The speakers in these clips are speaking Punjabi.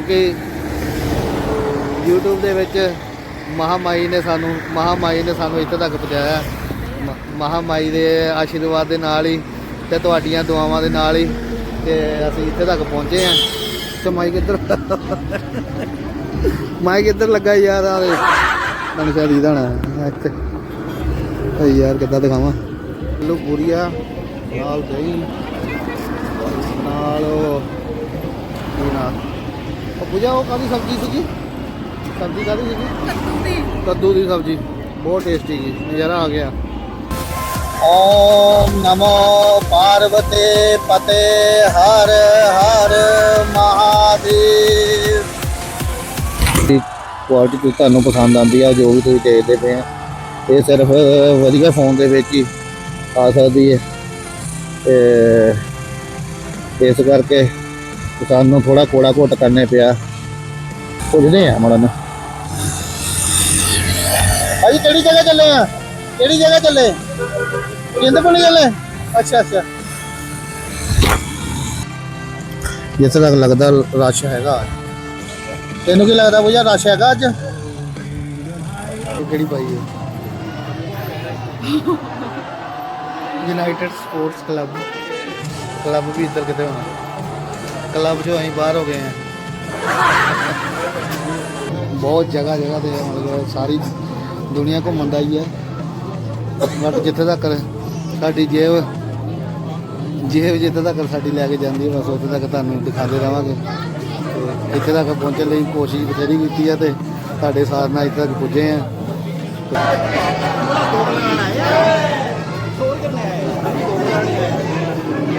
ਕਿਉਂਕਿ YouTube ਦੇ ਵਿੱਚ ਮਹਾਮਾਈ ਨੇ ਸਾਨੂੰ, ਮਹਾਮਾਈ ਨੇ ਸਾਨੂੰ ਇੱਥੇ ਤੱਕ ਪਹੁੰਚਾਇਆ। ਮ- ਮਹਾਮਾਈ ਦੇ ਆਸ਼ੀਰਵਾਦ ਦੇ ਨਾਲ ਹੀ ਤੇ ਤੁਹਾਡੀਆਂ ਦੁਆਵਾਂ ਦੇ ਨਾਲ ਹੀ ਤੇ ਅਸੀਂ ਇੱਥੇ ਤੱਕ ਪਹੁੰਚੇ ਆ ਤੇ ਮਾਈਕ ਇੱਧਰ ਮਾਈਕ ਇੱਧਰ ਲੱਗਾ ਯਾਰ ਆ ਦੇ ਮੈਨੂੰ ਸ਼ਾਇਦ ਇਹਦਾ ਨਾ ਇੱਥੇ ਓਏ ਯਾਰ, ਕਿੱਦਾਂ ਦਿਖਾਵਾਂ? ਆਲੂ ਪੂਰੀਆ ਨਾਲ ਦਹੀਂ ਨਾਲ ਉਹ ਕੀ ਨਾਲ ਉਹ ਪੂਜਾ ਉਹ ਕਾਦੀ ਸਬਜ਼ੀ ਸੀਗੀ? ਸਬਜ਼ੀ ਕਾਦੀ ਸੀਗੀ? ਕੱਦੂ ਦੀ ਸਬਜ਼ੀ। ਬਹੁਤ ਟੇਸਟੀ ਸੀ ਨਜ਼ਾਰਾ ਆ ਗਿਆ। ਓਮ ਨਮੋ ਪਾਰਵਤੇ ਪਤੇ ਹਰ ਹਰ ਮਹਾਦੇਵ ਦੀ ਕੁਆਲਿਟੀ ਤੁਹਾਨੂੰ ਪਸੰਦ ਆਉਂਦੀ ਆ ਜੋ ਵੀ ਤੁਸੀਂ ਦੇਖਦੇ ਪਏ ਆ। ਇਹ ਸਿਰਫ ਵਧੀਆ ਫੋਨ ਦੇ ਵਿੱਚ ਹੀ ਆ ਸਕਦੀ ਹੈ। ਤੇ ਇਸ ਕਰਕੇ ਸਾਨੂੰ ਥੋੜਾ ਕੋੜਾ ਘੁੱਟ ਕਰਨੇ ਪਿਆ। ਪੁੱਛਦੇ ਆ ਮੜਨ ਭਾਜੀ, ਕਿਹੜੀ ਜਗ੍ਹਾ ਚੱਲੇ ਆ? ਕਿਹੜੀ ਜਗ੍ਹਾ ਚੱਲੇ? ਚਿੰਤਪੁਰਨੀ ਚੱਲੇ? ਅੱਛਾ ਅੱਛਾ। ਜਿਸ ਤੱਕ ਲੱਗਦਾ ਰਸ਼ ਹੈਗਾ। ਤੈਨੂੰ ਕੀ ਲੱਗਦਾ ਬੁਝਾ, ਰਸ਼ ਹੈਗਾ ਅੱਜ? ਕਿਹੜੀ ਪਾਈ ਹੈ? ਯੂਨਾਈਟਿਡ ਸਪੋਰਟਸ ਕਲੱਬ ਕਲੱਬ ਵੀ ਇੱਧਰ ਕਿਤੇ ਹੋਣਾ। ਕਲੱਬ 'ਚੋਂ ਅਸੀਂ ਬਾਹਰ ਹੋ ਗਏ ਹਾਂ। ਬਹੁਤ ਜਗ੍ਹਾ ਜਗ੍ਹਾ ਤੇ ਮਤਲਬ ਸਾਰੀ ਦੁਨੀਆ ਘੁੰਮਣ ਦਾ ਹੀ ਹੈ। ਬਟ ਜਿੱਥੇ ਤੱਕ ਸਾਡੀ ਜੇਬ ਜੇਬ ਜਿੱਥੇ ਤੱਕ ਸਾਡੀ ਲੈ ਕੇ ਜਾਂਦੀ ਹੈ, ਬਸ ਉੱਥੇ ਤੱਕ ਤੁਹਾਨੂੰ ਦਿਖਾਉਂਦੇ ਰਵਾਂਗੇ ਤੇ ਇੱਥੇ ਤੱਕ ਪਹੁੰਚਣ ਲਈ ਕੋਸ਼ਿਸ਼ ਬਥੇਰੀ ਕੀਤੀ ਹੈ ਤੇ ਤੁਹਾਡੇ ਸਾਥ ਨਾਲ ਇੱਥੇ ਤੱਕ ਪੁੱਜੇ ਆ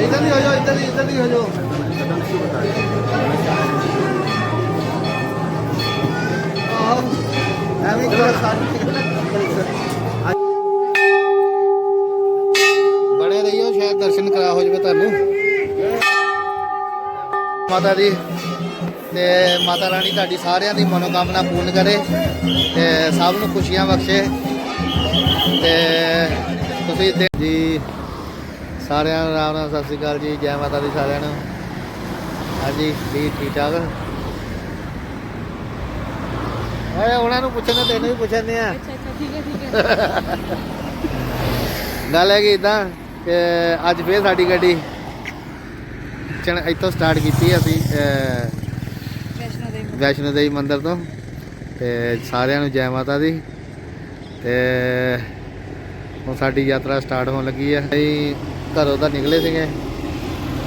ਇੱਧਰ ਦੀ ਹੋ ਜਾਓ, ਇੱਧਰ ਦੀ ਇੱਧਰ ਦੀ ਹੋ ਜਾਓ। ਐਵੇਂ ਕਰੋ ਬੜੇ ਰਹੀਓ, ਸ਼ਾਇਦ ਦਰਸ਼ਨ ਕਰਾ ਹੋ ਜਵੇ ਤੁਹਾਨੂੰ। ਮਾਤਾ ਦੀ ਤੇ ਮਾਤਾ ਰਾਣੀ ਤੁਹਾਡੀ ਸਾਰਿਆਂ ਦੀ ਮਨੋਕਾਮਨਾ ਪੂਰਨ ਕਰੇ ਤੇ ਸਭ ਨੂੰ ਖੁਸ਼ੀਆਂ ਬਖਸ਼ੇ। ਤੇ ਤੁਸੀਂ ਜੀ, ਸਾਰਿਆਂ ਨੂੰ ਰਾਮ ਰਾਮ ਸਤਿ ਸ੍ਰੀ ਅਕਾਲ ਜੀ, ਜੈ ਮਾਤਾ ਦੀ ਸਾਰਿਆਂ ਨੂੰ। ਹਾਂਜੀ ਠੀਕ ਠੀਕ ਠਾਕ। ਓਏ ਉਹਨਾਂ ਨੂੰ ਪੁੱਛਣਾ ਤੈਨੂੰ ਵੀ ਪੁੱਛਣੇ ਆ। ਅੱਛਾ ਅੱਛਾ ਠੀਕ ਹੈ ਠੀਕ ਹੈ। ਗੱਲ ਹੈ ਕਿ ਇਦਾਂ ਕਿ ਅੱਜ ਫੇਰ ਸਾਡੀ ਗੱਡੀ ਚਣ ਇੱਥੋਂ ਸਟਾਰਟ ਕੀਤੀ ਅਸੀਂ ਅਹ, ਵੈਸ਼ਨੋ ਦੇਵੀ ਵੈਸ਼ਨੋ ਦੇਵੀ ਮੰਦਿਰ ਤੋਂ ਤੇ ਸਾਰਿਆਂ ਨੂੰ ਜੈ ਮਾਤਾ ਦੀ ਤੇ ਹੁਣ ਸਾਡੀ ਯਾਤਰਾ ਸਟਾਰਟ ਹੋਣ ਲੱਗੀ ਹੈ ਅਸੀਂ ਘਰੋਂ ਤਾਂ ਨਿਕਲੇ ਸੀਗੇ।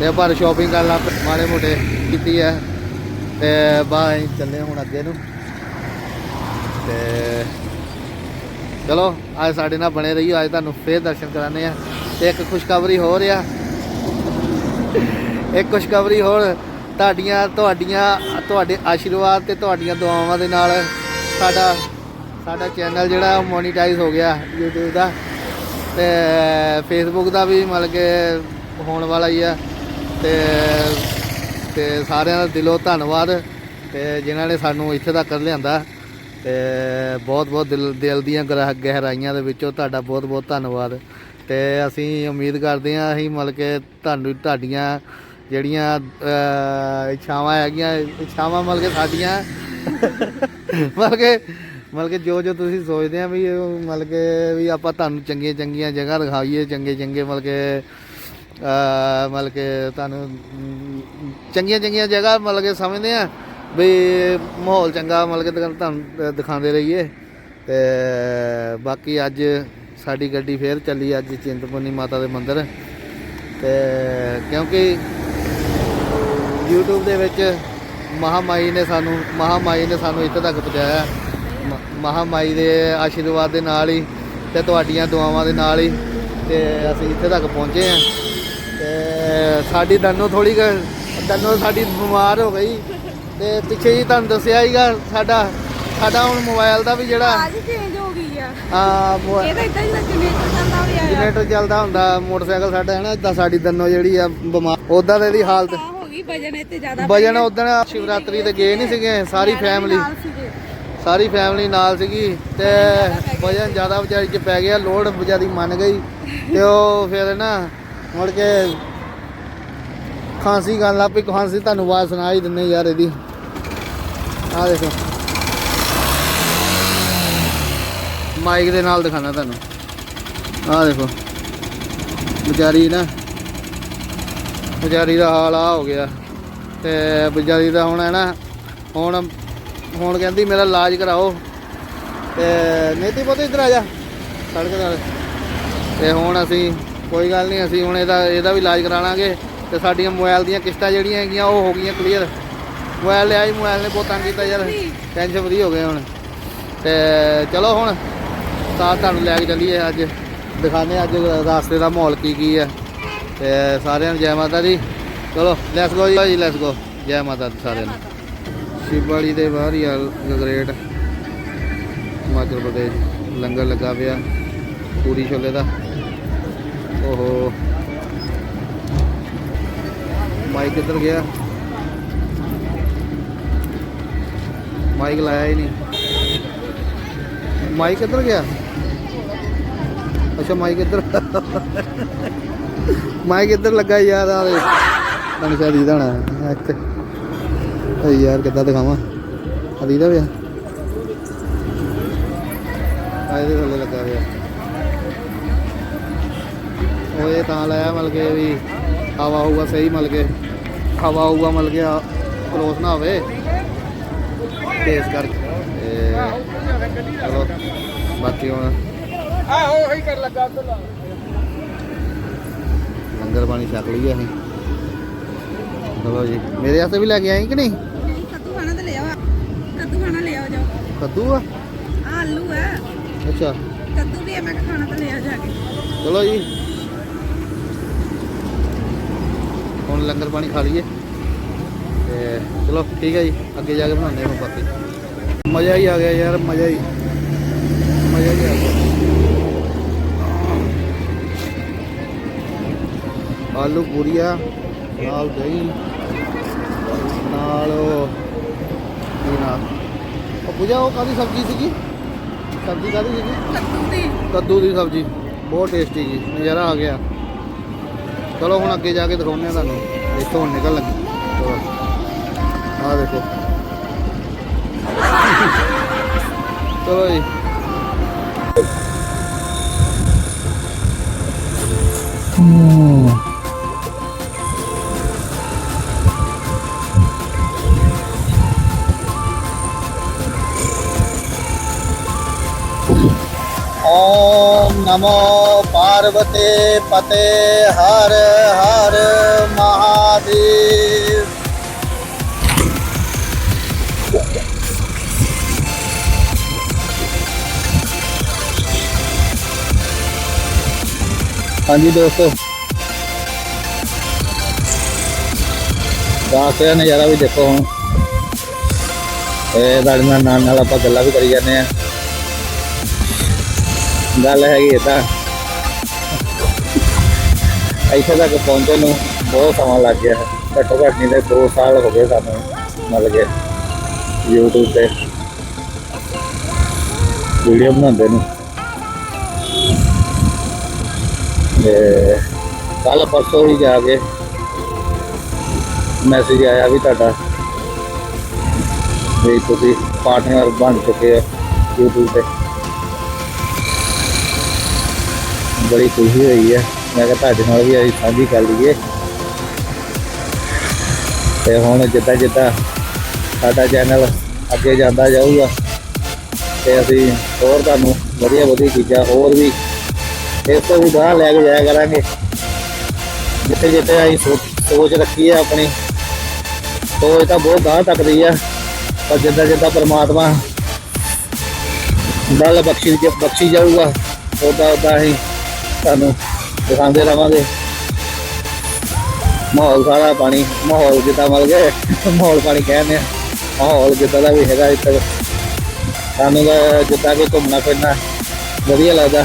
ਤੇ ਪਰ ਸ਼ਾਪਿੰਗ ਕਰਨ ਲੱਗ ਮਾੜੇ ਮੋਟੇ ਕੀਤੀ ਹੈ ਤੇ ਬਾਹਰ ਚੱਲੇ ਹੁਣ ਅੱਗੇ ਨੂੰ। ਤੇ ਚਲੋ, ਅੱਜ ਸਾਡੇ ਨਾਲ ਬਣੇ ਰਹੀਓ। ਅੱਜ ਤੁਹਾਨੂੰ ਫੇਰ ਦਰਸ਼ਨ ਕਰਾਣੇ ਆ ਤੇ ਇੱਕ ਖੁਸ਼ਖਬਰੀ ਹੋ ਰਿਹਾ ਇੱਕ ਖੁਸ਼ਖਬਰੀ ਹੋਰ। ਤੁਹਾਡੀਆਂ ਤੁਹਾਡੀਆਂ, ਤੁਹਾਡੇ ਆਸ਼ੀਰਵਾਦ ਤੇ ਤੁਹਾਡੀਆਂ ਦੁਆਵਾਂ ਦੇ ਨਾਲ ਸਾਡਾ ਸਾਡਾ ਚੈਨਲ ਜਿਹੜਾ ਮੋਨੀਟਾਈਜ਼ ਹੋ ਗਿਆ YouTube ਦਾ। ਤੇ Facebook ਦਾ ਵੀ ਮਤਲਬ ਕਿ ਹੋਣ ਵਾਲਾ ਹੀ ਆ। ਤੇ ਤੇ ਸਾਰਿਆਂ ਦਾ ਦਿਲੋਂ ਧੰਨਵਾਦ ਤੇ ਜਿਨ੍ਹਾਂ ਨੇ ਸਾਨੂੰ ਇੱਥੇ ਤੱਕ ਲਿਆਂਦਾ ਤੇ ਬਹੁਤ ਬਹੁਤ ਦਿਲ ਦਿਲ ਦੀਆਂ ਗਹਿਰਾਈਆਂ ਦੇ ਵਿੱਚੋਂ ਤੁਹਾਡਾ ਬਹੁਤ ਬਹੁਤ ਧੰਨਵਾਦ ਤੇ ਅਸੀਂ ਉਮੀਦ ਕਰਦੇ ਹਾਂ ਅਸੀਂ ਮਤਲਬ ਕਿ ਤੁਹਾਨੂੰ ਤੁਹਾਡੀਆਂ ਜਿਹੜੀਆਂ ਇੱਛਾਵਾਂ ਹੈਗੀਆਂ, ਇੱਛਾਵਾਂ ਮਤਲਬ ਕਿ ਸਾਡੀਆਂ ਮਤਲਬ ਕਿ ਮਤਲਬ ਕਿ ਜੋ ਜੋ ਤੁਸੀਂ ਸੋਚਦੇ ਆ ਵੀ ਮਤਲਬ ਕਿ ਵੀ ਆਪਾਂ ਤੁਹਾਨੂੰ ਚੰਗੀਆਂ ਚੰਗੀਆਂ ਜਗ੍ਹਾ ਦਿਖਾਈਏ, ਚੰਗੇ ਚੰਗੇ ਮਤਲਬ ਕਿ ਮਤਲਬ ਕਿ ਤੁਹਾਨੂੰ ਚੰਗੀਆਂ ਚੰਗੀਆਂ ਜਗ੍ਹਾ ਮਤਲਬ ਕਿ ਸਮਝਦੇ ਆ ਵੀ ਮਾਹੌਲ ਚੰਗਾ ਮਤਲਬ ਕਿ ਤੁਹਾਨੂੰ- ਦਿਖਾਉਂਦੇ ਰਹੀਏ। ਤੇ ਬਾਕੀ ਅੱਜ ਸਾਡੀ ਗੱਡੀ ਫੇਰ ਚੱਲੀ, ਅੱਜ ਚਿੰਤਪੁਰਨੀ ਮਾਤਾ ਦੇ ਮੰਦਿਰ। ਤੇ ਕਿਉਂਕਿ YouTube ਦੇ ਵਿੱਚ ਮਹਾਮਾਈ ਨੇ ਸਾਨੂੰ, ਮਹਾਮਾਈ ਨੇ ਸਾਨੂੰ ਇੱਥੇ ਤੱਕ ਪਹੁੰਚਾਇਆ। ਮ- ਮਹਾਮਾਈ ਦੇ ਆਸ਼ੀਰਵਾਦ ਦੇ ਨਾਲ ਹੀ ਤੇ ਤੁਹਾਡੀਆਂ ਦੁਆਵਾਂ ਦੇ ਨਾਲ ਹੀ ਤੇ ਅਸੀਂ ਇੱਥੇ ਤੱਕ ਪਹੁੰਚੇ ਆ ਤੇ ਸਾਡੀ ਦੰਨੋ ਥੋੜੀ ਦੰਨੋ ਸਾਡੀ ਬਿਮਾਰ ਹੋ ਗਈ। ਤੇ ਪਿੱਛੇ ਜੀ ਤੁਹਾਨੂੰ ਦੱਸਿਆ ਹੀਗਾ ਸਾਡਾ ਸਾਡਾ ਹੁਣ ਮੋਬਾਈਲ ਦਾ ਵੀ ਜਿਹੜਾ ਆਜ ਚੇਂਜ ਹੋ ਗਈ ਆ। ਆ ਇਹ ਤਾਂ ਇਦਾਂ ਹੀ ਜਨਰੇਟਰ ਚੱਲਦਾ ਵੀ ਆਇਆ। ਜਨਰੇਟਰ ਚੱਲਦਾ ਹੁੰਦਾ ਮੋਟਰਸਾਈਕਲ ਸਾਡਾ ਹੈ ਨਾ ਇਦਾਂ ਸਾਡੀ ਦੰਨੋ ਜਿਹੜੀ ਆ ਬਿਮਾਰ ਉਦਾਂ ਤੇ ਇਹਦੀ ਹਾਲਤ ਹੋ ਗਈ ਵਜਨ ਇੱਥੇ ਜ਼ਿਆਦਾ ਵਜਨ ਉਦੋਂ ਸ਼ਿਵਰਾਤਰੀ ਤੇ ਗਏ ਨਹੀਂ ਸੀਗੇ ਸਾਰੀ ਫੈਮਿਲੀ ਸਾਰੀ ਫੈਮਿਲੀ ਨਾਲ ਸੀਗੀ ਤੇ ਵਜਨ ਜ਼ਿਆਦਾ ਵਿਚਾਰੀ ਚ ਪੈ ਗਿਆ ਲੋਡ ਵਿਚਾਰੀ ਮੰਨ ਗਈ। ਤੇ ਉਹ ਫਿਰ ਨਾ ਮੁੜ ਕੇ ਖਾਂਸੀ ਗੱਲ ਲੱਗ ਪਈ, ਖਾਂਸੀ ਤੁਹਾਨੂੰ ਆਵਾਜ਼ ਸੁਣਾ ਹੀ ਦਿੰਨੇ ਯਾਰ ਇਹਦੀ। ਆ ਦੇਖੋ। ਮਾਈਕ ਦੇ ਨਾਲ ਦਿਖਾਣਾ ਤੁਹਾਨੂੰ। ਆ ਦੇਖੋ। ਵਿਚਾਰੀ ਨਾ ਵਿਚਾਰੀ ਦਾ ਹਾਲ ਆ ਹੋ ਗਿਆ। ਤੇ ਵਿਚਾਰੀ ਦਾ ਹੁਣ ਹੈ ਨਾ, ਹੁਣ ਹੁਣ ਕਹਿੰਦੀ ਮੇਰਾ ਇਲਾਜ ਕਰਾਓ। ਤੇ ਨੀਤੀ ਪੁੱਤ ਇੱਧਰ ਆ ਜਾ। ਸੜਕ ਨਾਲ ਤੇ ਹੁਣ ਅਸੀਂ ਕੋਈ ਗੱਲ ਨਹੀਂ, ਅਸੀਂ ਹੁਣ ਇਹਦਾ ਇਹਦਾ ਵੀ ਇਲਾਜ ਕਰਾ ਲਾਂਗੇ ਤੇ ਸਾਡੀਆਂ ਮੋਬਾਈਲ ਦੀਆਂ ਕਿਸ਼ਤਾਂ ਜਿਹੜੀਆਂ ਹੈਗੀਆਂ, ਉਹ ਹੋ ਗਈਆਂ ਕਲੀਅਰ ਮੋਬਾਈਲ ਲਿਆ ਹੀ ਮੋਬਾਈਲ ਨੇ ਬਹੁਤ ਤੰਗ ਕੀਤਾ ਯਾਰ। ਟੈਨਸ਼ਨ ਫਰੀ ਹੋ ਗਏ ਹੁਣ। ਤੇ ਚਲੋ ਹੁਣ, ਸਾਥ ਤੁਹਾਨੂੰ ਲੈ ਕੇ ਚੱਲੀਏ ਅੱਜ। ਦਿਖਾਣੇ ਅੱਜ ਰਾਸਤੇ ਦਾ ਮਾਹੌਲ ਕੀ ਕੀ ਹੈ। ਤੇ ਸਾਰਿਆਂ ਨੂੰ ਜੈ ਮਾਤਾ ਦੀ। ਚਲੋ ਲੈਟਸ ਗੋ ਜੀ ਲੈਟਸ ਗੋ ਜੈ ਮਾਤਾ ਦੀ ਸਾਰਿਆਂ ਨੂੰ। ਸ਼ਿਵਾਲੀ ਦੇ ਬਾਹਰ ਹੀ ਆ ਗ੍ਰੇਟ। ਹਿਮਾਚਲ ਪ੍ਰਦੇਸ਼, ਲੰਗਰ ਲੱਗਾ ਪਿਆ। ਪੂਰੀ ਛੋਲੇ ਦਾ। ਓਹੋ। ਮਾਈਕ ਕਿੱਧਰ ਗਿਆ? ਮਾਈਕ ਲਾਇਆ ਹੀ ਨਹੀਂ। ਮਾਈਕ ਕਿੱਧਰ ਗਿਆ? ਅੱਛਾ, ਮਾਈਕ ਇੱਧਰ। ਮਾਈਕ ਇੱਧਰ ਲੱਗਾ ਯਾਰ ਆ ਦੇ ਤੁਹਾਨੂੰ ਸ਼ਾਇਦ ਇਹਦਾ ਹੋਣਾ। ਇੱਥੇ। ਓਏ ਯਾਰ, ਕਿੱਦਾਂ ਦਿਖਾਵਾਂ? ਅਦੀ ਪਿਆ। ਆ ਇਹਦੇ ਥੱਲੇ ਲੱਗਾ ਪਿਆ। ਉਹ ਇਹ ਤਾਂ ਲਾਇਆ ਮਲ ਕੇ ਵੀ ਹਵਾ ਹੋਊਗਾ ਸਹੀ ਮਲ ਕੇ ਹਵਾ ਹੋਊਗਾ ਮਲ ਕੇ ਕਲੋਸ ਨਾ ਹੋਵੇ। ਤੇ ਇਸ ਕਰਕੇ ਤੇ ਚਲੋ ਬਾਕੀ ਹੁਣ ਆਹੋ ਹੀ ਕਰ ਲੱਗਾ ਉਧਰ ਲਾ। ਲੰਗਰ ਪਾਣੀ ਛਕ ਲਈਏ ਅਸੀਂ। ਚਲੋ ਜੀ ਮੇਰੇ ਵਾਸਤੇ ਵੀ ਲੈ ਕੇ ਆਏ ਕਿ ਨਹੀਂ? ਕੱਦੂ ਖਾਣਾ ਤੇ ਲੈ ਆਓ। ਕੱਦੂ ਖਾਣਾ ਲੈ ਆਓ ਜਾਓ। ਕੱਦੂ ਆ? ਆਹ ਆਲੂ ਹੈ ਅੱਛਾ। ਕੱਦੂ ਵੀ ਮੈਂ ਖਾਣਾ ਤਾਂ ਲੈ ਆਓ ਜਾ ਕੇ। ਚਲੋ ਜੀ। ਹੁਣ ਲੰਗਰ ਪਾਣੀ ਖਾ ਲਈਏ। ਤੇ ਚਲੋ ਠੀਕ ਹੈ ਜੀ ਅੱਗੇ ਜਾ ਕੇ ਬਣਾਉਂਦੇ ਹਾਂ ਬਾਕੀ। ਮਜ਼ਾ ਹੀ ਆ ਗਿਆ ਯਾਰ ਮਜ਼ਾ ਹੀ। ਮਜ਼ਾ ਹੀ ਆ ਗਿਆ। ਆਲੂ ਪੂਰੀਆ ਨਾਲ ਦਹੀਂ ਨਾਲ ਕੀ ਨਾਮ ਉਹ ਪੂਜਾ ਉਹ ਕਾਦੀ ਸਬਜ਼ੀ ਸੀਗੀ? ਸਬਜ਼ੀ ਕਾਦੀ ਸੀਗੀ? ਕੱਦੂ ਦੀ। ਕੱਦੂ ਦੀ ਸਬਜ਼ੀ। ਬਹੁਤ ਟੇਸਟੀ ਜੀ ਨਜ਼ਾਰਾ ਆ ਗਿਆ। ਚਲੋ ਹੁਣ ਅੱਗੇ ਜਾ ਕੇ ਦਿਖਾਉਂਦੇ ਆ ਤੁਹਾਨੂੰ। ਇੱਥੋਂ ਹੁਣ ਨਿਕਲ ਲੱਗੀ। ਚਲੋ ਆਹ ਦੇਖੋ। ਚਲੋ ਜੀ। ਓਮ ਨਮੋ ਪਾਰਵਤੇ ਪਤੇ ਹਰ ਹਰ ਮਹਾਦੇਵ ਹਾਂਜੀ ਦੋਸਤੋ ਰਾਸਤੇ ਦਾ ਨਜ਼ਾਰਾ ਵੀ ਦੇਖੋ ਹੁਣ ਇਹ ਨਾਲ ਨਾਲ ਨਾਲ ਆਪਾਂ ਗੱਲਾਂ ਵੀ ਕਰੀ ਜਾਂਦੇ ਆ ਗੱਲ ਹੈਗੀ ਇਦਾਂ ਇੱਥੇ ਤੱਕ ਪਹੁੰਚਣ ਨੂੰ ਬਹੁਤ ਸਮਾਂ ਲੱਗ ਗਿਆ। ਹੈ ਘੱਟੋ ਘੱਟ ਨਹੀਂ ਤੇ 2 ਸਾਲ ਹੋ ਗਏ ਸਾਨੂੰ ਮਿਲ ਗਏ YouTube ਤੇ। ਵੀਡੀਓ ਬਣਾਉਂਦੇ ਨੂੰ। ਤੇ ਕੱਲ ਪਰਸੋਂ ਹੀ ਜਾ ਕੇ ਮੈਸੇਜ ਆਇਆ ਵੀ ਤੁਹਾਡਾ ਵੀ ਤੁਸੀਂ ਪਾਰਟਨਰ ਬਣ ਚੁੱਕੇ ਹੋ YouTube ਤੇ। ਬੜੀ ਖੁਸ਼ੀ ਹੋਈ ਹੈ। ਮੈਂ ਕਿਹਾ ਤੁਹਾਡੇ ਨਾਲ ਵੀ ਅਸੀਂ ਸਾਂਝੀ ਕਰ ਲਈਏ। ਤੇ ਹੁਣ ਜਿੱਦਾਂ ਜਿੱਦਾਂ ਸਾਡਾ ਚੈਨਲ ਅੱਗੇ ਜਾਂਦਾ ਜਾਊਗਾ, ਤੇ ਅਸੀਂ ਹੋਰ ਤੁਹਾਨੂੰ ਵਧੀਆ ਵਧੀਆ ਚੀਜ਼ਾਂ ਹੋਰ ਵੀ ਇਸ ਤੋਂ ਵੀ ਗਾਹ ਲੈ ਕੇ ਜਾਇਆ ਕਰਾਂਗੇ। ਜਿੱਥੇ ਜਿੱਥੇ ਅਸੀਂ ਸੋਚ- ਸੋਚ ਰੱਖੀ ਹੈ ਆਪਣੀ, ਸੋਚ ਤਾਂ ਬਹੁਤ ਗਾਹ ਤੱਕ ਦੀ ਆ, ਪਰ ਜਿੱਦਾਂ ਜਿੱਦਾਂ ਪਰਮਾਤਮਾ ਬਲ ਬਖਸ਼ੀ ਬਖਸ਼ੀ ਜਾਊਗਾ ਉਦਾਂ ਉਦਾਂ ਅਸੀਂ ਤੁਹਾਨੂੰ ਦਿਖਾਉਂਦੇ ਰਵਾਂਗੇ। ਮਾਹੌਲ ਸਾਰਾ ਪਾਣੀ, ਮਾਹੌਲ ਜਿੱਦਾਂ ਮਲ ਗਏ ਮਾਹੌਲ ਪਾਣੀ ਕਹਿੰਦੇ ਆ। ਮਾਹੌਲ ਜਿੱਦਾਂ ਦਾ ਵੀ ਹੈਗਾ ਇੱਥੇ ਸਾਨੂੰ ਤਾਂ ਜਿੱਦਾਂ ਵੀ ਘੁੰਮਣਾ ਫਿਰਨਾ ਵਧੀਆ ਲੱਗਦਾ।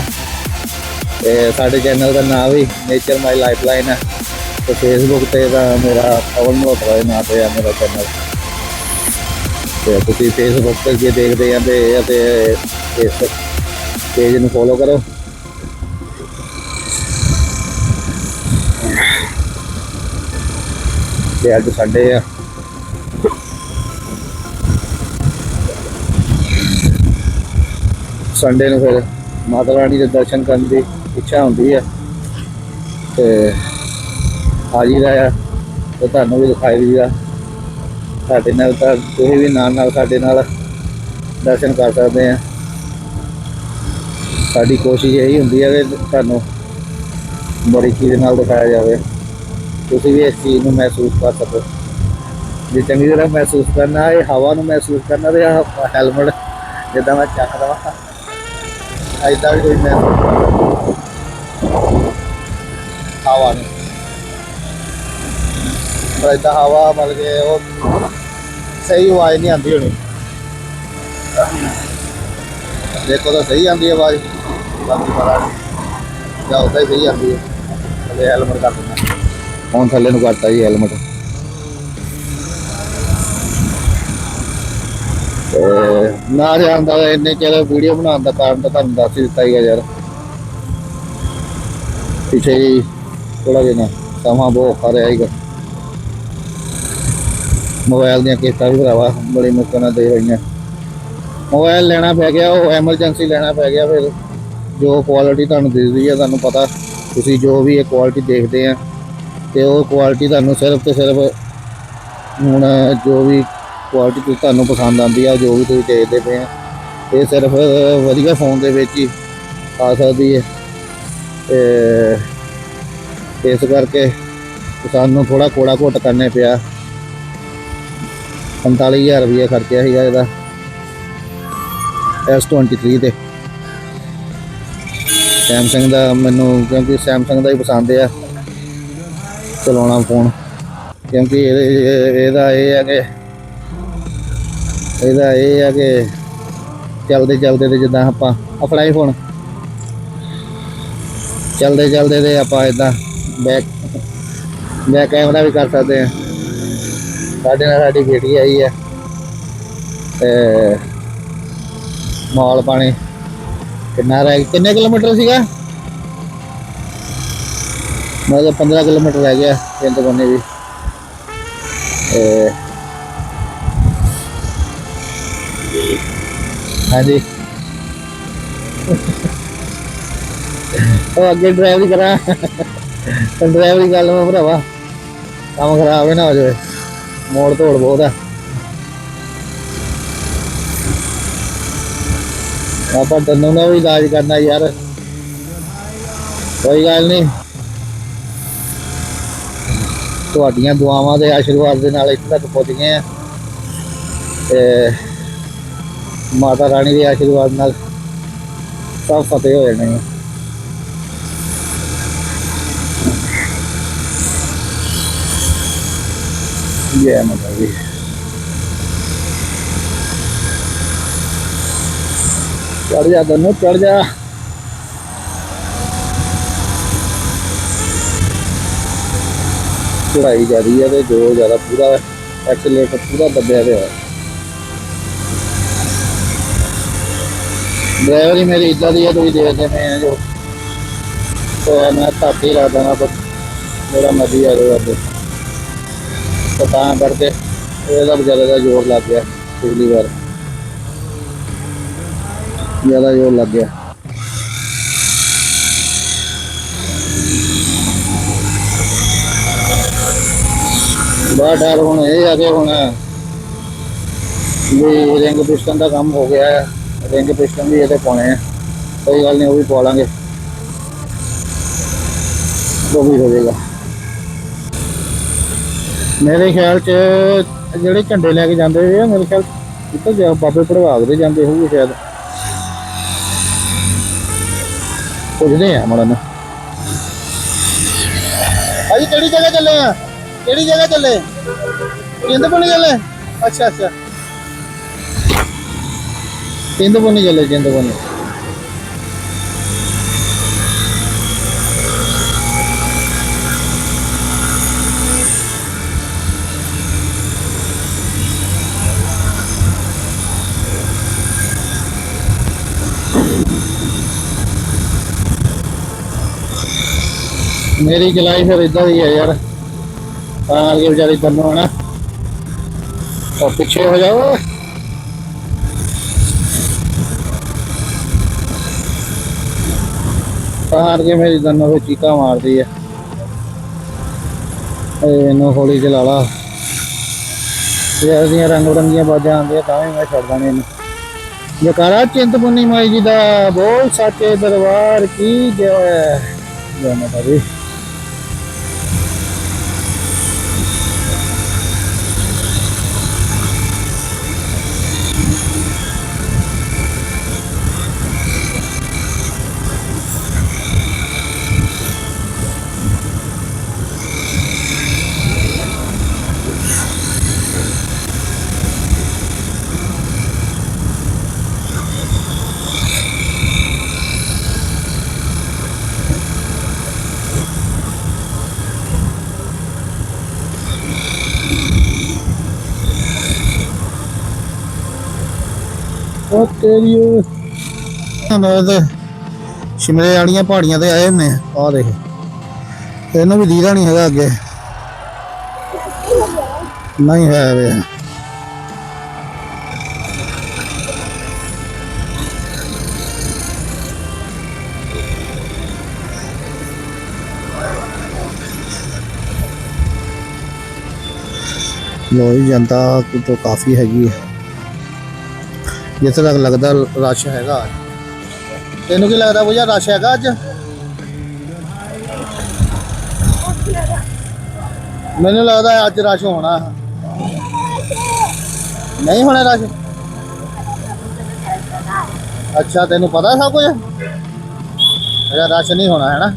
ਤੇ ਸਾਡੇ ਚੈਨਲ ਦਾ ਨਾਮ ਵੀ ਨੇਚਰ ਮਾਈ ਲਾਈਫਲਾਈਨ ਹੈ ਤੇ ਫੇਸਬੁੱਕ ਤੇ ਦਾ ਮੇਰਾ ਪਵਨ ਮੋਟਰਾ ਦੇ ਨਾਂ ਤੇ ਆ ਮੇਰਾ ਚੈਨਲ ਤੇ ਤੁਸੀਂ ਫੇਸਬੁੱਕ ਤੇ ਜੇ ਦੇਖਦੇ ਆ ਤੇ ਅਤੇ ਇਸ ਪੇਜ ਨੂੰ ਫੋਲੋ ਕਰੋ। ਤੇ ਅੱਜ ਸੰਡੇ ਆ। ਸੰਡੇ ਨੂੰ ਫਿਰ ਮਾਤਾ ਰਾਣੀ ਦੇ ਦਰਸ਼ਨ ਕਰਨ ਦੀ ਇੱਛਾ ਹੁੰਦੀ ਆ। ਤੇ ਹਾਜ਼ਰ ਆ, ਤੇ ਤੁਹਾਨੂੰ ਵੀ ਦਿਖਾਈ ਦੀਦਾ। ਸਾਡੇ ਨਾਲ ਤਾਂ ਤੁਸੀਂ ਵੀ ਨਾਲ ਨਾਲ ਸਾਡੇ ਨਾਲ ਦਰਸ਼ਨ ਕਰ ਸਕਦੇ ਆ। ਸਾਡੀ ਕੋਸ਼ਿਸ਼ ਇਹੀ ਹੁੰਦੀ ਹੈ ਕਿ ਤੁਹਾਨੂੰ ਬੜੀ ਚੀਜ਼ ਨਾਲ ਦਿਖਾਇਆ ਜਾਵੇ। ਤੁਸੀਂ ਵੀ ਇਸ ਚੀਜ਼ ਨੂੰ ਮਹਿਸੂਸ ਕਰ ਸਕੋ। ਜੇ ਚੰਗੀ ਤਰ੍ਹਾਂ ਮਹਿਸੂਸ ਕਰਨਾ ਹੈ ਹਵਾ ਨੂੰ ਮਹਿਸੂਸ ਕਰਨਾ ਤੇ ਹੈਲਮਟ ਜਿੱਦਾਂ ਮੈਂ ਚੱਕਦਾ ਵਾਂ ਐਦਾਂ ਵੀ ਕੋਈ ਮਹਿਸੂਸ ਹਵਾ ਨੂੰ। ਪਰ ਏਦਾਂ ਹਵਾ ਮਤਲਬ ਕਿ ਉਹ ਸਹੀ ਆਵਾਜ਼ ਨਹੀਂ ਆਉਂਦੀ ਹੋਣੀ। ਦੇਖੋ ਤਾਂ ਸਹੀ ਆਉਂਦੀ ਆਵਾਜ਼। ਬਾਕੀ ਪਤਾ ਨਹੀਂ। ਜਾਂ ਉਦਾਂ ਹੀ ਸਹੀ ਆਉਂਦੀ ਹੈ। ਥੱਲੇ ਹੈਲਮਟ ਕਰ ਦਿੰਦਾ। ਹੁਣ ਥੱਲੇ ਨੂੰ ਕਰਤਾ ਜੀ ਹੈਲਮਟ ਨਾ ਜਾਂਦਾ ਇੰਨੇ ਚਿਰ ਵੀਡੀਓ ਬਣਾਉਣ ਦਾ ਕਾਰਨ ਤਾਂ ਤੁਹਾਨੂੰ ਦੱਸ ਹੀ ਦਿੱਤਾ ਹੀ ਹੈ ਯਾਰ। ਪਿੱਛੇ ਹੀ ਥੋੜਾ ਜਿਹਾ ਸਮਾਂ ਬਹੁਤ ਔਖਾ ਰਿਹਾ ਸੀਗਾ। ਮੋਬਾਈਲ ਦੀਆਂ ਕਿਸ਼ਤਾਂ ਵੀ ਭਰਾਵਾ ਬੜੀ ਮੁਸ਼ਕਲ ਨਾਲ ਦੇ ਰਹੀਆਂ। ਮੋਬਾਈਲ ਲੈਣਾ ਪੈ ਗਿਆ, ਉਹ ਐਮਰਜੈਂਸੀ ਲੈਣਾ ਪੈ ਗਿਆ, ਫਿਰ ਜੋ ਕੁਆਲਿਟੀ ਤੁਹਾਨੂੰ ਦਿਸਦੀ ਹੈ ਤੁਹਾਨੂੰ ਪਤਾ। ਤੁਸੀਂ ਜੋ ਵੀ ਇਹ ਕੁਆਲਿਟੀ ਦੇਖਦੇ ਆ ਤੇ ਉਹ ਕੁਆਲਿਟੀ ਤੁਹਾਨੂੰ ਸਿਰਫ ਤੇ ਸਿਰਫ ਹੁਣ ਜੋ ਵੀ ਕੁਆਲਿਟੀ ਤੁਸੀਂ ਤੁਹਾਨੂੰ ਪਸੰਦ ਆਉਂਦੀ ਆ, ਜੋ ਵੀ ਤੁਸੀਂ ਦੇਖਦੇ ਪਏ ਆ, ਇਹ ਸਿਰਫ ਵਧੀਆ ਫੋਨ ਦੇ ਵਿੱਚ ਹੀ ਆ ਸਕਦੀ ਹੈ। ਤੇ ਇਸ ਕਰਕੇ ਸਾਨੂੰ ਥੋੜਾ ਕੋੜਾ ਘੁੱਟ ਕਰਨੇ ਪਿਆ। 45000 ਰੁਪਏ ਖਰਚਿਆ ਸੀਗਾ ਇਹਦਾ S23 ਤੇ। ਸੈਮਸੰਗ ਦਾ ਮੈਨੂੰ ਕਿਉਂਕਿ ਸੈਮਸੰਗ ਦਾ ਹੀ ਪਸੰਦ ਆ। ਚਲਾਉਣਾ ਫੋਨ। ਕਿਉਂਕਿ ਇਹਦੇ ਇਹਦਾ ਇਹ ਹੈ ਕਿ ਇਹਦਾ ਇਹ ਹੈ ਕਿ ਚਲਦੇ ਚਲਦੇ ਤੇ ਜਿੱਦਾਂ ਆਪਾਂ ਆਪਣਾ ਹੀ ਫੋਨ। ਚਲਦੇ ਚਲਦੇ ਤੇ ਆਪਾਂ ਇਦਾਂ ਬੈਕ ਬੈਕ ਕੈਮਰਾ ਵੀ ਕਰ ਸਕਦੇ ਆ ਸਾਡੇ ਨਾਲ ਸਾਡੀ ਬੇਟੀ ਆਈ ਹੈ। ਤੇ ਮਾਲ ਪਾਣੀ ਕਿੰਨਾ ਰਹਿ ਕਿੰਨੇ ਕਿਲੋਮੀਟਰ ਸੀਗਾ? ਮਤਲਬ 15 ਕਿਲੋਮੀਟਰ ਰਹਿ ਗਿਆ ਪਿੰਡ ਕੋਨੇ ਵੀ। ਤੇ ਹਾਂਜੀ। ਉਹ ਅੱਗੇ ਡਰਾਈਵਰੀ ਕਰਾਂ। ਡਰਾਈਵਰੀ ਗੱਲ ਮੈਂ ਭਰਾਵਾ, ਕੰਮ ਖਰਾਬ ਨਾ ਹੋ ਜਾਵੇ। ਮੋੜ ਤੋੜ ਬਹੁਤ ਆ। ਆਪਾਂ ਤੈਨੂੰ ਨਾ ਵੀ ਇਲਾਜ ਕਰਨਾ ਯਾਰ। ਕੋਈ ਗੱਲ ਨਹੀਂ। ਤੁਹਾਡੀਆਂ ਦੁਆਵਾਂ ਦੇ ਆਸ਼ੀਰਵਾਦ ਦੇ ਨਾਲ ਇੱਥੇ ਤੱਕ ਪਹੁੰਚ ਗਏ ਆ। ਤੇ ਮਾਤਾ ਰਾਣੀ ਦੇ ਆਸ਼ੀਰਵਾਦ ਨਾਲ ਸਭ ਫਤਿਹ ਹੋ ਜਾਣੇ ਆ। ਜੈ ਮਾਤਾ ਦੀ। ਚੜ ਜਾ ਦੋਨੋਂ ਚੜ ਜਾ। ਚੜਾਈ ਜਾ ਰਹੀ ਹੈ ਤੇ ਜੋ ਜ਼ਿਆਦਾ ਪੂਰਾ ਐਕਸਲੇਟਰ ਪੂਰਾ ਦੱਬਿਆ ਹੋਇਆ ਹੈ। ਡਰਾਈਵਰ ਹੀ ਮੇਰੀ ਇੱਦਾਂ ਦੀ ਹੈ, ਤੁਸੀਂ ਦੇਖਦੇ ਪਏ ਆ ਜੋ ਤੇ ਮੈਂ ਧੱਕ ਹੀ ਲਾ ਦੇਣਾ ਬਸ ਮੇਰਾ ਮਰਜ਼ੀ ਆ ਜਾਵੇ ਅੱਗੇ। ਤਾਂ ਤਾਂ ਕਰਕੇ ਇਹਦਾ ਵਿਚਾਰੇ ਦਾ ਜ਼ੋਰ ਲੱਗ ਗਿਆ, ਪਿਛਲੀ ਵਾਰ। ਜ਼ਿਆਦਾ ਜ਼ੋਰ ਲੱਗ ਗਿਆ। ਬੜਾ ਡਰ ਹੁਣ, ਇਹ ਆ ਕਿ ਹੁਣ ਵੀ ਰਿੰਗ ਪਿਸਟਨ ਦਾ ਕੰਮ ਹੋ ਗਿਆ ਹੈ ਰਿੰਗ ਪਿਸਟਨ ਵੀ ਇਹਦੇ ਪਾਉਣੇ ਆ। ਕੋਈ ਗੱਲ ਨਹੀਂ, ਉਹ ਵੀ ਪਾ ਲਾਂਗੇ। ਉਹ ਵੀ ਹੋ ਜਾਏਗਾ। ਮੇਰੇ ਖਿਆਲ ਚ ਜਿਹੜੇ ਝੰਡੇ ਲੈ ਕੇ ਜਾਂਦੇ ਆ ਮੇਰੇ ਖਿਆਲ ਕਿਤੇ ਜਾ ਬਾਬੇ ਪੜਵਾਗ ਦੇ ਜਾਂਦੇ ਹੋਊਗੇ ਸ਼ਾਇਦ। ਪੁੱਛਦੇ ਆ ਮੜਨ ਭਾਜੀ, ਕਿਹੜੀ ਜਗ੍ਹਾ ਚੱਲੇ ਆ? ਕਿਹੜੀ ਜਗ੍ਹਾ ਚੱਲੇ? ਚਿੰਤਪੁਰਨੀ ਚੱਲੇ? ਅੱਛਾ ਅੱਛਾ। ਚਿੰਤਪੁਰਨੀ ਚੱਲੇ ਚਿੰਤਪੁਰਨੀ ਮੇਰੀ ਗਲਾਈ ਫਿਰ ਇਦਾਂ ਦੀ ਹੈ ਯਾਰ। ਤਾਂ ਕਰਕੇ ਵਿਚਾਰੀ ਤੈਨੂੰ ਹਨਾ। ਉਹ ਪਿੱਛੇ ਹੋ ਜਾਓ। ਤਾਂ ਕੇ ਮੇਰੀ ਦੰਨੋਂ ਵਿੱਚ ਚੀਕਾ ਮਾਰਦੀ ਹੈ ਇਹਨੂੰ ਹੌਲੀ ਚਲਾ ਲਾ ਇਹ ਇਹਦੀਆਂ ਰੰਗ ਬਰੰਗੀਆਂ ਬਾਜਾਂ ਆਉਂਦੀਆਂ ਤਾਂ ਵੀ ਮੈਂ ਛੱਡਦਾ ਨਹੀਂ ਇਹਨੂੰ। ਜਕਾਰਾ ਚਿੰਤਪੁਰਨੀ ਮਾਈ ਜੀ ਦਾ ਬੋਲ ਸੱਚੇ ਦਰਬਾਰ ਕੀ ਜੈ। ਜੈ ਮਾਤਾ ਦੀ। ਉਹ ਤੇਰੀ ਉਹ ਤੇ ਸ਼ਿਮਲੇ ਵਾਲੀਆਂ ਪਹਾੜੀਆਂ ਤੇ ਆਏ ਨੇ ਆ। ਦੇਖ। ਇਹਨੂੰ ਵੀ ਦੀਦਾ ਨਹੀਂ ਹੈਗਾ ਅੱਗੇ। ਨਹੀਂ ਹੈ ਵੇ। ਲੋਈ ਜਨਤਾ ਤੋਂ ਕਾਫੀ ਹੈਗੀ ਹੈ ਜਿੱਥੇ ਤੱਕ ਲੱਗਦਾ ਰਸ਼ ਹੈਗਾ। ਤੈਨੂੰ ਕੀ ਲੱਗਦਾ ਬੁਝਾ ਰਸ਼ ਹੈਗਾ ਅੱਜ? ਮੈਨੂੰ ਲੱਗਦਾ ਅੱਜ ਰਸ਼ ਹੋਣਾ। ਨਹੀਂ ਹੋਣਾ ਰਸ਼? ਅੱਛਾ, ਤੈਨੂੰ ਪਤਾ ਸਭ ਕੁਝ? ਇਹਦਾ ਰਸ਼ ਨਹੀਂ ਹੋਣਾ ਹੈ ਨਾ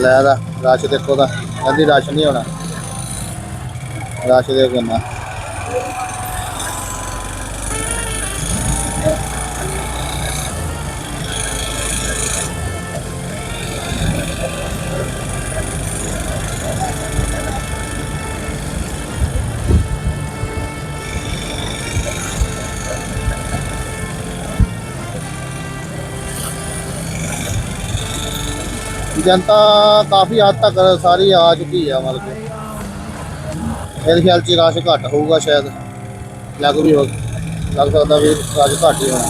ਲੈ ਦਾ ਰਸ਼ ਦੇਖੋ ਦਾ ਕਹਿੰਦੀ ਰਸ਼ ਨਹੀਂ ਹੋਣਾ ਰਸ਼ ਦੇ ਕਿੰਨਾ ਜਨਤਾ ਕਾਫੀ ਹੱਦ ਤੱਕ ਸਾਰੀ ਆ ਚੁੱਕੀ ਆ ਮਤਲਬ ਕਿ। ਮੇਰੇ ਖਿਆਲ ਚ ਰਸ਼ ਘੱਟ ਹੋਊਗਾ ਸ਼ਾਇਦ। ਲੱਗ ਵੀ ਹੋ, ਲੱਗ ਸਕਦਾ ਵੀ ਰਸ਼ ਘੱਟ ਹੀ ਹੋਣਾ।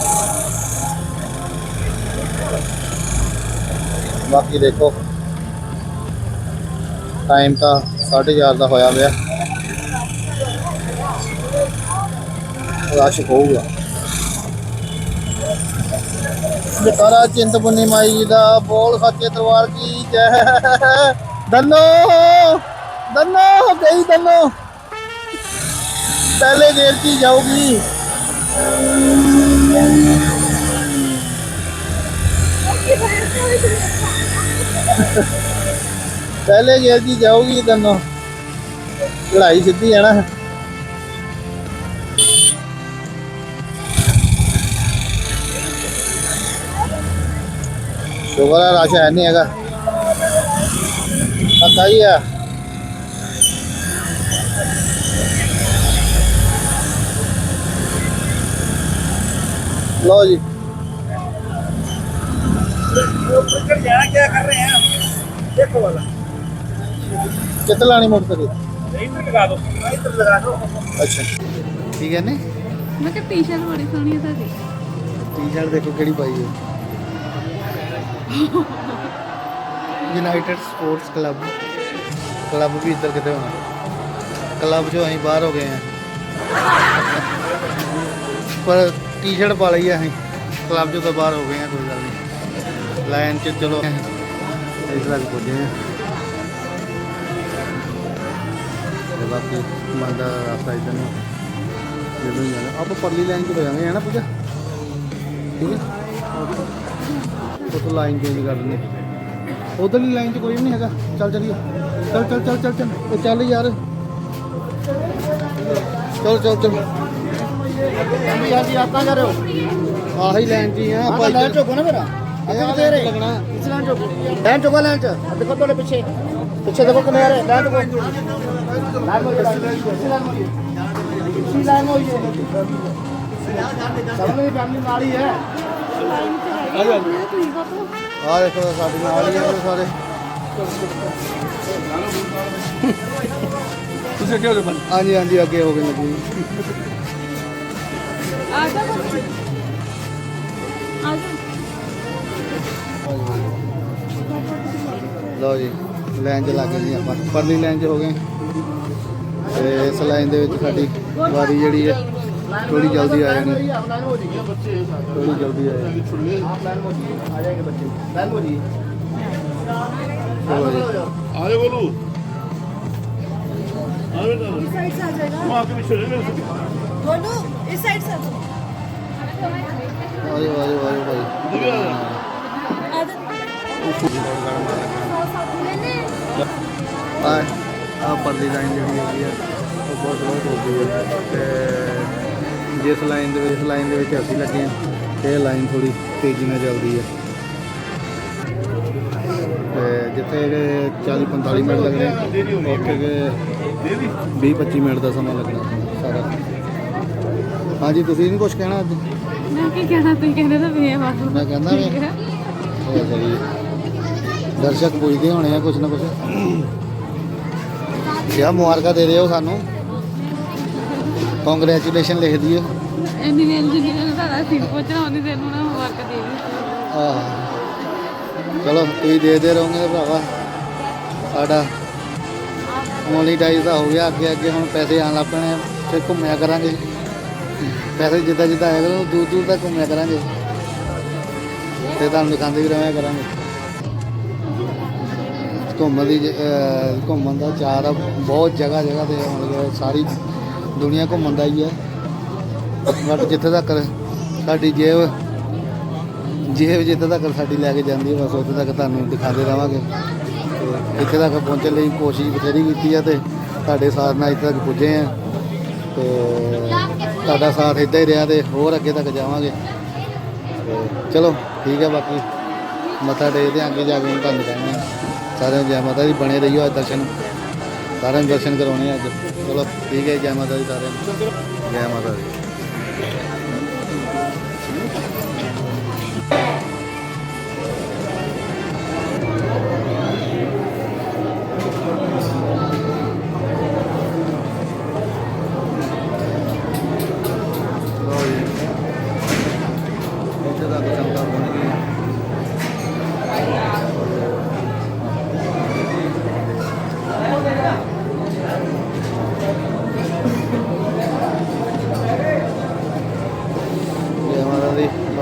ਬਾਕੀ ਦੇਖੋ। ਟਾਈਮ ਤਾਂ 4:30 ਦਾ ਹੋਇਆ ਪਿਆ। ਰਸ਼ ਹੋਊਗਾ। ਜਕਾਰਾ ਚਿੰਤਪੁਰਨੀ ਮਾਈ ਜੀ ਦਾ ਬੋਲ ਸੱਚੇ ਦਰਬਾਰ ਕੀ ਜੈ। ਦੰਨੋ ਦੰਨੋ, ਗਈ ਦੰਨੋ। ਪਹਿਲੇ ਗੇਟ 'ਚ ਹੀ ਜਾਊਗੀ? ਪਹਿਲੇ ਗੇਟ 'ਚ ਜਾਊਗੀ ਦੰਨੋ? ਚੜਾਈ ਸਿੱਧੀ ਹੈ ਨਾ। ਸ਼ੁਕਰ ਹੈ ਰਸ਼ ਹੈ ਨਹੀਂ ਹੈਗਾ ਪਤਾ ਹੀ ਆ ਲਓ ਜੀ ऊपर जाना क्या कर रहे हैं आप देखो वाला ਕਿੱਥੇ ਲਾਣੀ ਮੋਟਰ इधर लगा दो इधर लगा दो ਅੱਛਾ ਠੀਕ ਹੈ ਨੇ ਮੈਂ ਕਿਹਾ ਟੀ-ਸ਼ਰਟ ਬੜੀ ਸੋਹਣੀ ਹੈ ਤੁਹਾਡੀ ਟੀ-ਸ਼ਰਟ ਦੇਖੋ ਕਿਹੜੀ ਪਾਈ ਹੈ ਯੂਨਾਈਟਿਡ ਸਪੋਰਟਸ ਕਲੱਬ ਕਲੱਬ ਵੀ ਇੱਧਰ ਕਿਤੇ ਹੋਣਾ ਕਲੱਬ ਚੋਂ ਅਸੀਂ ਬਾਹਰ ਹੋ ਗਏ ਹਾਂ ਪਰ ਟੀ-ਸ਼ਰਟ ਪਾ ਲਈ ਆ ਅਸੀਂ ਕਲੱਬ ਚੋਂ ਤਾਂ ਬਾਹਰ ਹੋ ਗਏ ਆ ਕੋਈ ਗੱਲ ਨਹੀਂ ਲਾਈਨ 'ਚ ਚਲੋ ਇਸ ਤੱਕ ਪਹੁੰਚੇ ਆ ਤੇ ਬਾਕੀ ਮੰਦਾ ਰਸਤਾ ਇੱਧਰ ਨੂੰ ਜਦੋਂ ਹੀ ਜਾਣਾ ਆਪਾਂ ਪਰਲੀ ਲਾਈਨ 'ਚ ਹੋ ਜਾਵਾਂਗੇ ਹੈ ਨਾ ਪੂਜਾ ਠੀਕ ਹੈ ਉਹ ਤੋਂ ਲਾਈਨ ਚੇਂਜ ਕਰ ਦਿੰਦੇ। ਉਧਰਲੀ ਲਾਈਨ 'ਚ ਕੋਈ ਵੀ ਨਹੀਂ ਹੈਗਾ। ਚੱਲ ਚੱਲੀਏ। ਚੱਲ ਚੱਲ ਚੱਲ ਚੱਲ ਚੱਲ। ਉਹ ਚੱਲ ਯਾਰ। ਚਲ ਚਲ ਚਲ। ਹਾਂਜੀ ਹਾਂਜੀ ਆਪਾਂ ਜਾ ਰਹੇ ਹੋ। ਆਹੀ ਲਾਈਨ 'ਚ ਹੀ ਆ। ਆਪਾਂ ਲਾਈਨ ਚੋਕੋ ਨਾ ਮੇਰਾ। ਅੱਗੇ ਤੇ ਰੇ ਲੱਗਣਾ। ਇਸ line choco line choco line 'ਚ। ਆਹ ਦੇਖੋ ਤੁਹਾਡੇ ਪਿੱਛੇ। ਪਿੱਛੇ ਦੇਖੋ ਕਿੰਨੇ ਆ ਰਹੇ। ਲਾਈਨ ਚੋਕੋ ਲਾਈਨ ਹੋ। ਜਾਏ ਇਸੀ ਲਾਈਨ ਹੋ। ਜਾਏ ਸਭ ਮੇਰੀ ਫੈਮਿਲੀ ਨਾਲ ਹੀ ਆ ਦੇਖੋ ਸਾਡੇ ਨਾਲ ਹੀ ਆ ਸਾਰੇ। ਤੁਸੀਂ ਅੱਗੇ ਹੋ ਜਾਓ ਭਾਜੀ। ਹਾਂਜੀ ਹਾਂਜੀ ਅੱਗੇ ਹੋ ਗਏ ਲੱਗੀ। ਆ ਜਾ ਆ ਜਾ ਲਓ ਜੀ ਲਾਈਨ 'ਚ ਲੱਗ ਗਏ ਜੀ ਆਪਾਂ। ਪਰਲੀ ਲਾਈਨ 'ਚ ਹੋ ਗਏ। ਤੇ ਇਸ ਲਾਈਨ ਦੇ ਵਿੱਚ ਸਾਡੀ ਵਾਰੀ ਜਿਹੜੀ ਹੈ ਥੋੜੀ ਜਲਦੀ ਆ ਜਾਣੀ ਥੋੜੀ ਜਲਦੀ ਆ ਜਾਣੀ ਚਲੋ ਜੀ ਆਜੋ ਬੋਲੂ ਆਜੋ ਨਾ इस साइड से आ जाएगा ਮਾਂ ਕੇ ਪਿੱਛੇ ਰਹਿ ਮੇਰੇ बोलू इस साइड से आ जाओ ਆਜੋ ਆਜੋ ਆਜੋ ਭਾਈ आ जा ਆ ਆ ਪਰਲੀ ਲਾਈਨ ਜਿਹੜੀ ਹੈਗੀ ਆ ਉਹ ਬਹੁਤ ਬਹੁਤ ਹੋਦੀ ਹੈ ਤੇ ਜਿਸ ਲਾਈਨ ਦੇ ਵਿੱਚ ਲਾਈਨ ਦੇ ਵਿੱਚ ਅਸੀਂ ਲੱਗੇ ਹਾਂ ਇਹ ਲਾਈਨ ਥੋੜੀ ਤੇਜ਼ੀ ਨਾਲ ਚੱਲਦੀ ਹੈ। ਤੇ ਜਿੱਥੇ 40 45 ਮਿੰਟ ਲੱਗਦੇ ਉੱਥੇ 20 25 ਮਿੰਟ ਦਾ ਸਮਾਂ ਲੱਗਣਾ ਸਾਰਾ। ਹਾਂਜੀ ਤੁਸੀਂ ਨਹੀਂ ਕੁਝ ਕਹਿਣਾ ਅੱਜ? ਮੈਂ ਕੀ ਕਹਿਣਾ ਤੁਸੀਂ ਕਹਿੰਦੇ ਤਾਂ ਵੀ ਬਸ। ਮੈਂ ਕਹਿੰਦਾ ਵੀ। ਇਹ ਸਹੀ ਦਰਸ਼ਕ ਪੁੱਛਦੇ ਹੋਣੇ ਆ ਕੁਝ ਨਾ ਕੁਝ ਕਿਆ ਮੁਬਾਰਕਾ ਦੇ ਦਿਓ ਸਾਨੂੰ? ਕੰਗ੍ਰੈਚੁਲੇਸ਼ਨ ਲਿਖ ਦਿਓ ਇੰਨੀ ਦੇਰ ਜਿੰਨੀ ਦੇਰ ਤੁਹਾਡਾ ਸੀ ਪਹੁੰਚਣਾ ਉਹਨੀ ਦੇਰ ਨੂੰ ਨਾ ਮੁਬਾਰਕ ਦੇ ਦੀ ਆਹ। ਚਲੋ ਤੁਸੀਂ ਦੇਖਦੇ ਰਹੋਗੇ ਤੇ ਭਰਾਵਾ। ਸਾਡਾ ਮੋਨੀਟਾਈਜ਼ ਤਾਂ ਹੋ ਗਿਆ ਅੱਗੇ ਅੱਗੇ ਹੁਣ ਪੈਸੇ ਆਣ ਲੱਗ ਪੈਣੇ ਆ, ਫਿਰ ਘੁੰਮਿਆ ਕਰਾਂਗੇ। ਪੈਸੇ ਜਿੱਦਾਂ ਜਿੱਦਾਂ ਕਰੋ ਦੂਰ ਦੂਰ ਤੱਕ ਘੁੰਮਿਆ ਕਰਾਂਗੇ। ਤੇ ਤੁਹਾਨੂੰ ਦਿਖਾਉਂਦੇ ਵੀ ਰਹਾਂਗੇ ਕਰਾਂਗੇ। ਘੁੰਮਣ ਦੀ ਜ- ਅਹ ਘੁੰਮਣ ਦਾ ਚਾਰ ਆ ਬਹੁਤ ਜਗ੍ਹਾ ਜਗ੍ਹਾ ਤੇ ਮਤਲਬ ਸਾਰੀ ਦੁਨੀਆ ਘੁੰਮਣ ਦਾ ਹੀ ਹੈ। ਬਟ ਜਿੱਥੇ ਤੱਕ ਸਾਡੀ ਜੇਬ ਜੇਬ ਜਿੱਥੇ ਤੱਕ ਸਾਡੀ ਲੈ ਕੇ ਜਾਂਦੀ ਹੈ, ਬਸ ਉੱਥੇ ਤੱਕ ਤੁਹਾਨੂੰ ਦਿਖਾਉਂਦੇ ਰਵਾਂਗੇ ਤੇ ਇੱਥੇ ਤੱਕ ਪਹੁੰਚਣ ਲਈ ਕੋਸ਼ਿਸ਼ ਬਥੇਰੀ ਕੀਤੀ ਹੈ ਤੇ ਤੁਹਾਡੇ ਸਾਥ ਨਾਲ ਇੱਥੇ ਤੱਕ ਪੁੱਜੇ ਆ। ਤੇ ਤੁਹਾਡਾ ਸਾਥ ਇੱਦਾਂ ਹੀ ਰਿਹਾ ਤੇ ਹੋਰ ਅੱਗੇ ਤੱਕ ਜਾਵਾਂਗੇ। ਚਲੋ, ਠੀਕ ਹੈ, ਬਾਕੀ ਮੱਥਾ ਟੇਕਦੇ ਅੱਗੇ ਜਾ ਕੇ ਹੁਣ ਤੁਹਾਨੂੰ ਕਹਿੰਦੇ ਸਾਰਿਆਂ ਨੂੰ ਜੈ ਮਾਤਾ ਦੀ, ਬਣੇ ਰਹੀਓ ਅੱਜ ਦਰਸ਼ਨ। ਸਾਰਿਆਂ ਨੂੰ ਦਰਸ਼ਨ ਕਰਾਉਣੇ ਅੱਜ। ਚਲੋ, ਠੀਕ ਹੈ ਜੈ ਮਾਤਾ ਦੀ ਸਾਰਿਆਂ ਨੂੰ। ਜੈ ਮਾਤਾ ਦੀ।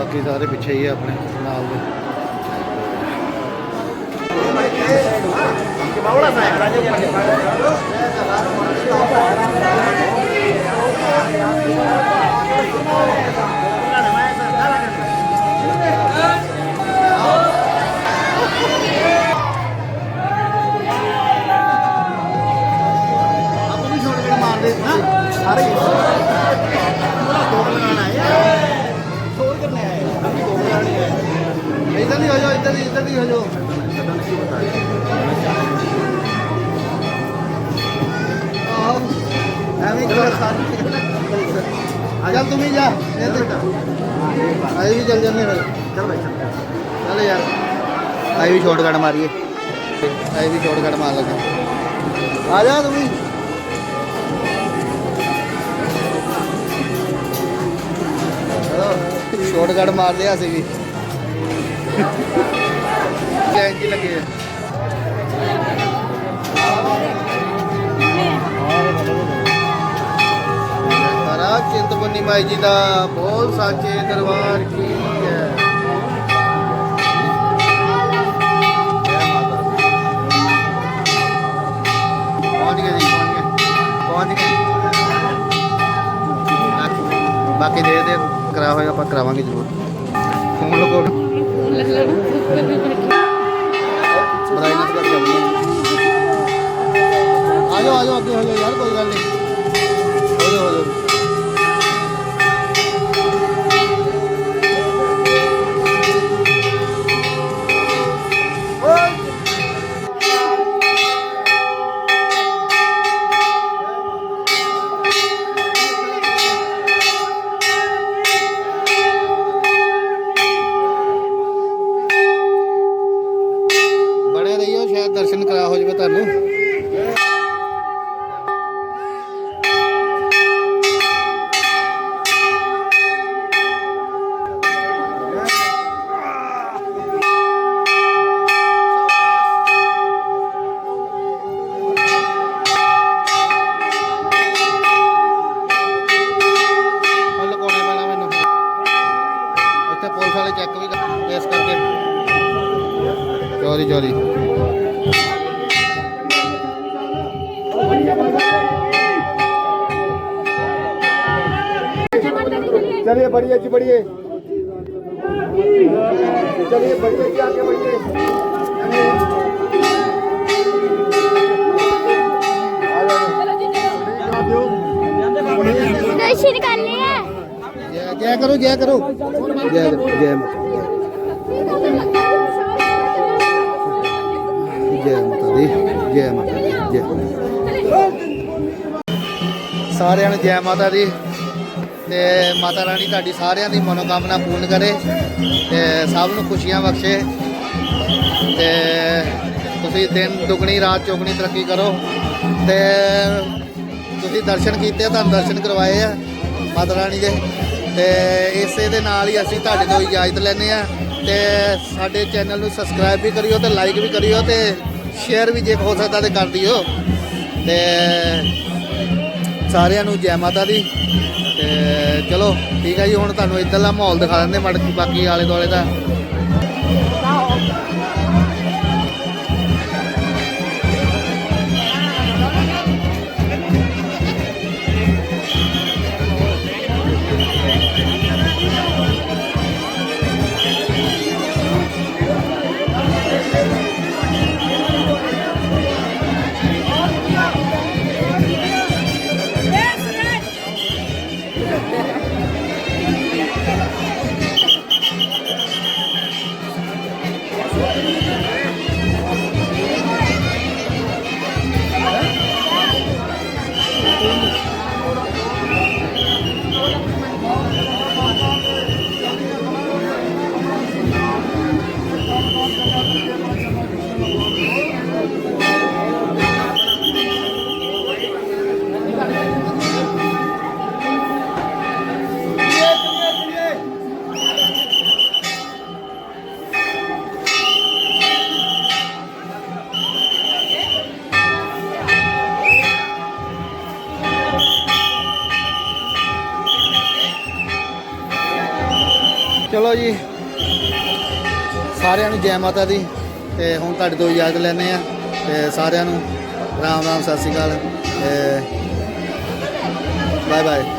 ਬਾਕੀ ਸਾਰੇ ਪਿੱਛੇ ਹੀ ਆ ਆਪਣੇ ਨਾਲ ਦੇ। ਆਪਾਂ ਵੀ ਛੋੜ ਕੇ ਮਾਰਦੇ ਨਾ, ਸਾਰੇ ਆਏ ਇਧਰ ਨਹੀਂ ਹੋ ਜਾਓ ਇੱਧਰ ਦੀ ਇੱਧਰ ਦੀ ਹੋ ਜਾਓ ਆਹ ਐਵੇਂ ਕਰ ਆ ਜਾ ਤੂੰ ਵੀ ਜਾ ਆਈ ਵੀ ਚੱਲ ਜਾਂਦੇ ਫਿਰ ਚੱਲ ਭਾਈ ਚੱਲ ਯਾਰ ਆਈ ਵੀ ਸ਼ਾਰਟਕਟ ਮਾਰੀਏ ਆਈ ਵੀ ਸ਼ਾਰਟਕਟ ਮਾਰ ਲੱਗੇ ਆ ਜਾ ਤੂੰ ਵੀ ਚਲੋ ਸ਼ਾਰਟਕਟ ਲੱਗੇ ਆ। ਸਾਰਾ ਚਿੰਤਪੁਰਨੀ ਮਾਈ ਜੀ ਦਾ ਬੋਲ ਸਾਚੇ ਦਰਬਾਰ ਕੀ ਹੈ। ਜੈ ਮਾਤਾ ਪਹੁੰਚ ਗਏ ਜੀ, ਪਹੁੰਚ ਗਏ। ਪਹੁੰਚ ਗਏ। ਬਾਕੀ ਦੇ ਦੇ ਕਰਾ ਹੋਇਆ ਆਪਾਂ, ਕਰਾਵਾਂਗੇ ਜ਼ਰੂਰ। ਫੋਨ ਲਗੋ ਬਧਾਈ ਨਾਲ ਕਰ ਜਾਂਦੇ ਆ ਜਾਓ ਅੱਗੇ ਹੋ ਜਾਓ ਯਾਰ, ਕੋਈ ਗੱਲ ਨਹੀਂ। ਹੋ ਜਾਓ ਹੋ ਜਾਓ। चलिए बढ़िए जी बढ़िए चलिए बढ़िए जी आगे बढ़िए दर्शन कर लिए ਜੈ ਜੈ ਕਰੋ ਜੈ ਕਰੋ ਜੈ ਜੈ ਜੈ ਮਾਤਾ ਦੀ ਜੈ ਮਾਤਾ ਦੀ ਜੈ ਸਾਰਿਆਂ ਨੂੰ ਜੈ ਮਾਤਾ ਦੀ ਤੇ ਮਾਤਾ ਰਾਣੀ ਤੁਹਾਡੀ ਸਾਰਿਆਂ ਦੀ ਮਨੋਕਾਮਨਾ ਪੂਰਨ ਕਰੇ ਤੇ ਸਭ ਨੂੰ ਖੁਸ਼ੀਆਂ ਬਖਸ਼ੇ ਤੇ ਤੁਸੀਂ ਦਿਨ ਦੁਗਣੀ ਰਾਤ ਚੌਗਣੀ ਤਰੱਕੀ ਕਰੋ ਤੇ ਤੁਸੀਂ ਦਰਸ਼ਨ ਕੀਤੇ ਆ, ਤੁਹਾਨੂੰ ਦਰਸ਼ਨ ਕਰਵਾਏ ਆ ਮਾਤਾ ਰਾਣੀ ਦੇ ਤੇ ਇਸੇ ਦੇ ਨਾਲ ਹੀ ਅਸੀਂ ਤੁਹਾਡੇ ਤੋਂ ਇਜਾਜ਼ਤ ਲੈਂਦੇ ਆ ਤੇ ਸਾਡੇ ਚੈਨਲ ਨੂੰ ਸਬਸਕ੍ਰਾਈਬ ਵੀ ਕਰਿਓ ਤੇ ਲਾਈਕ ਵੀ ਕਰਿਓ ਤੇ ਸ਼ੇਅਰ ਵੀ ਜੇ ਹੋ ਸਕਦਾ ਤੇ ਕਰ ਦਿਓ ਤੇ ਸਾਰਿਆਂ ਨੂੰ ਜੈ ਮਾਤਾ ਦੀ। ਤੇ ਚਲੋ ਠੀਕ ਹੈ ਜੀ, ਹੁਣ ਤੁਹਾਨੂੰ ਇੱਧਰਲਾ ਮਾਹੌਲ ਦਿਖਾ ਦਿੰਦੇ ਮੜ ਬਾਕੀ ਆਲੇ ਦੁਆਲੇ ਦਾ। ਸਾਰਿਆਂ ਮਾਤਾ ਦੀ ਤੇ ਹੁਣ ਤੁਹਾਡੇ ਤੋਂ ਇਜਾਜ਼ਤ ਲੈਂਦੇ ਆ ਤੇ ਸਾਰਿਆਂ ਨੂੰ ਰਾਮ ਰਾਮ, ਸਤਿ ਸ਼੍ਰੀ ਅਕਾਲ ਬਾਏ ਬਾਏ